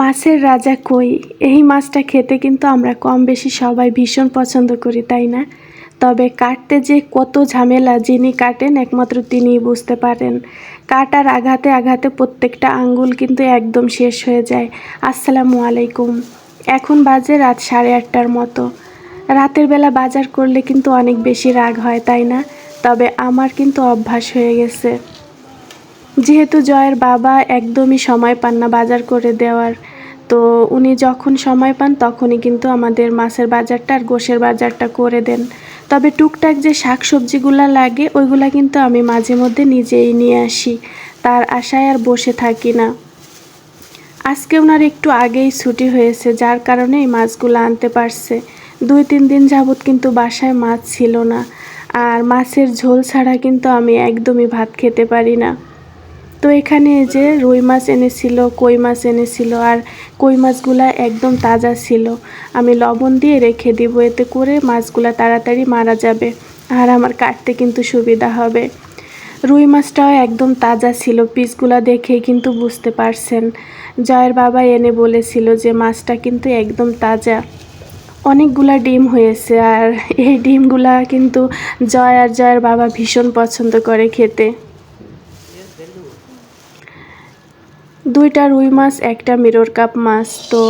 মাছের রাজা কই? এই মাছটা খেতে কিন্তু আমরা কম বেশি সবাই ভীষণ পছন্দ করি, তাই না? তবে কাটতে যে কত ঝামেলা যিনি কাটেন, একমাত্র তিনিই বুঝতে পারেন। কাটার আঘাতে আঘাতে প্রত্যেকটা আঙ্গুল কিন্তু একদম শেষ হয়ে যায়। আসসালামু আলাইকুম। এখন বাজে রাত সাড়ে আটটার মতো। রাতের বেলা বাজার করলে কিন্তু অনেক বেশি রাগ হয়, তাই না? তবে আমার কিন্তু অভ্যাস হয়ে গেছে। যেহেতু জয়ের বাবা একদমই সময় পান না বাজার করে দেওয়ার, তো উনি যখন সময় পান তখনই কিন্তু আমাদের মাছের বাজারটা আর গোশের বাজারটা করে দেন। তবে টুকটাক যে শাক সবজিগুলো লাগে, ওইগুলা কিন্তু আমি মাঝে মধ্যে নিজেই নিয়ে আসি। তার আশায় আর বসে থাকি না। আজকে ওনার একটু আগেই ছুটি হয়েছে, যার কারণে এই মাছগুলো আনতে পারছে। দুই তিন দিন যাবৎ কিন্তু বাসায় মাছ ছিল না। আর মাছের ঝোল ছাড়া কিন্তু আমি একদমই ভাত খেতে পারি না। তো এখানে যে রুই মাছ এনেছিল, কই মাছ এনেছিল আর কই মাছগুলা একদম তাজা ছিল। আমি লবণ দিয়ে রেখে দিব, এতে করে মাছগুলা তাড়াতাড়ি মারা যাবে আর আমার কাটতে কিন্তু সুবিধা হবে। রুই মাছটাও একদম তাজা ছিল, পিসগুলা দেখেই কিন্তু বুঝতে পারছেন। জয়ের বাবা এনে বলেছিল যে মাছটা কিন্তু একদম তাজা। অনেকগুলা ডিম হয়েছে আর এই ডিমগুলা কিন্তু জয় আর জয়ের বাবা ভীষণ পছন্দ করে খেতে। দুইটা রুই মাছ, একটা মিরর কাপ মাছ। তো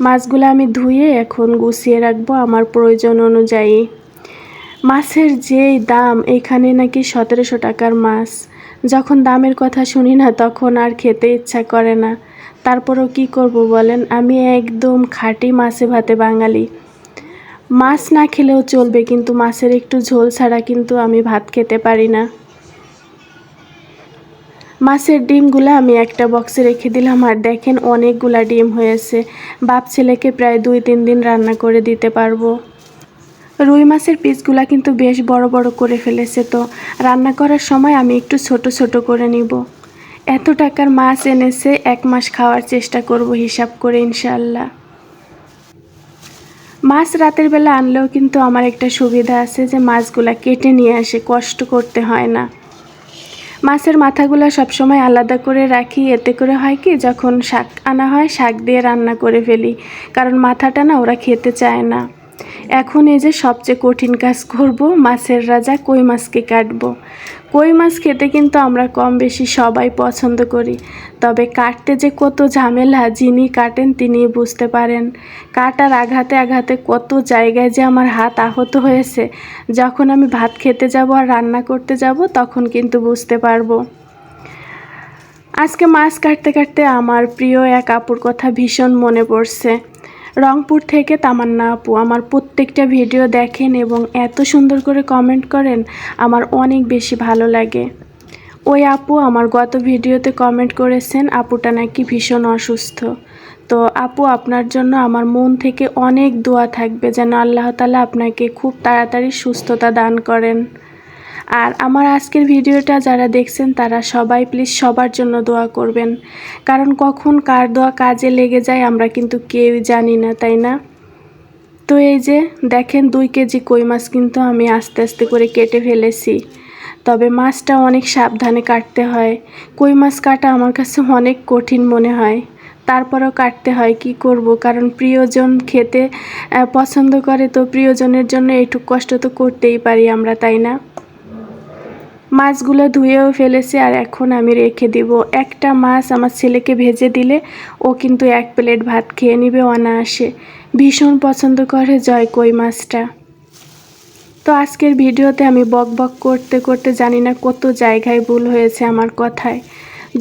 মাছগুলো আমি ধুয়ে এখন গুছিয়ে রাখব আমার প্রয়োজন অনুযায়ী। মাছের যেই দাম, এখানে নাকি সতেরোশো টাকার মাছ। যখন দামের কথা শুনি না, তখন আর খেতে ইচ্ছা করে না। তারপরও কি করব বলেন? আমি একদম খাঁটি মাছে ভাতে বাঙালি। মাছ না খেলেও চলবে, কিন্তু মাছের একটু ঝোল ছাড়া কিন্তু আমি ভাত খেতে পারি না। মাছের ডিমগুলো আমি একটা বক্সে রেখে দিলাম আর দেখেন অনেকগুলা ডিম হয়েছে। বাপ ছেলেকে প্রায় দুই, তিন দিন রান্না করে দিতে পারব। রুই মাছের পিসগুলা কিন্তু বেশ বড় বড় করে ফেলেছে তো। রান্না করার সময় আমি একটু ছোট ছোট করে নিব। এত টাকার মাছ এনেছে, এক মাস খাওয়ার চেষ্টা করব হিসাব করে ইনশাল্লাহ মাছ রাতের বেলা আনলেও কিন্তু আমার একটা সুবিধা আছে যে মাছগুলা কেটে নিয়ে আসে, কষ্ট করতে হয় না। মাছের মাথাগুলো সবসময় আলাদা করে রাখি। এতে করে হয় কি, যখন শাক আনা হয়, শাক দিয়ে রান্না করে ফেলি। কারণ মাথাটা না ওরা খেতে চায় না। এখন এই যে সবচেয়ে কঠিন কাজ করব, মাছের রাজা কই মাছকে কাটবো? কই মাছ খেতে কিন্তু আমরা কম বেশি সবাই পছন্দ করি। তবে কাটতে যে কত ঝামেলা যিনি কাটেন তিনি বুঝতে পারেন। কাটার আঘাতে আঘাতে কত জায়গায় যে আমার হাত আহত হয়েছে। যখন আমি ভাত খেতে যাব আর রান্না করতে যাব, তখন কিন্তু বুঝতে পারব। আজকে মাছ কাটতে কাটতে আমার প্রিয় এক আপুর কথা ভীষণ মনে পড়ছে। রংপুর থেকে তামান্না আপু, আমার প্রত্যেকটা ভিডিও দেখেন এবং এত সুন্দর করে কমেন্ট করেন, আমার অনেক বেশি ভালো লাগে। ওই আপু আমার গত ভিডিওতে কমেন্ট করেছেন, আপুটা নাকি ভীষণ অসুস্থ। তো আপু, আপনার জন্য আমার মন থেকে অনেক দোয়া থাকবে যেন আল্লাহ তালা আপনাকে খুব তাড়াতাড়ি সুস্থতা দান করেন। আর আমার আজকের ভিডিওটা যারা দেখছেন, তারা সবাই প্লিজ সবার জন্য দোয়া করবেন। কারণ কখন কার দোয়া কাজে লেগে যায় আমরা কিন্তু কেউ জানি না, তাই না? তো এই যে দেখেন দুই কেজি কই মাছ কিন্তু আমি আস্তে আস্তে করে কেটে ফেলেছি। তবে মাছটা অনেক সাবধানে কাটতে হয়। কই মাছ কাটা আমার কাছে অনেক কঠিন মনে হয়। তারপরেও কাটতে হয়, কি করব? কারণ প্রিয়জন খেতে পছন্দ করে, তো প্রিয়জনের জন্য এইটুকু কষ্ট তো করতেই পারি আমরা, তাই না? মাছগুলো ধুয়েও ফেলেছি আর এখন আমি রেখে দিব। একটা মাছ আমার ছেলেকে ভেজে দিলে ও কিন্তু এক প্লেট ভাত খেয়ে নিবে অনায়াসে। ভীষণ পছন্দ করে জয় কই মাছটা। তো আজকের ভিডিওতে আমি বক বক করতে করতে জানি না কত জায়গায় ভুল হয়েছে আমার কথায়।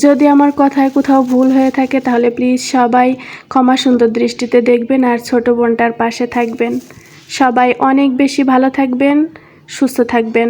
যদি আমার কথায় কোথাও ভুল হয়ে থাকে তাহলে প্লিজ সবাই ক্ষমা সুন্দর দৃষ্টিতে দেখবেন আর ছোট বোনটার পাশে থাকবেন। সবাই অনেক বেশি ভালো থাকবেন, সুস্থ থাকবেন।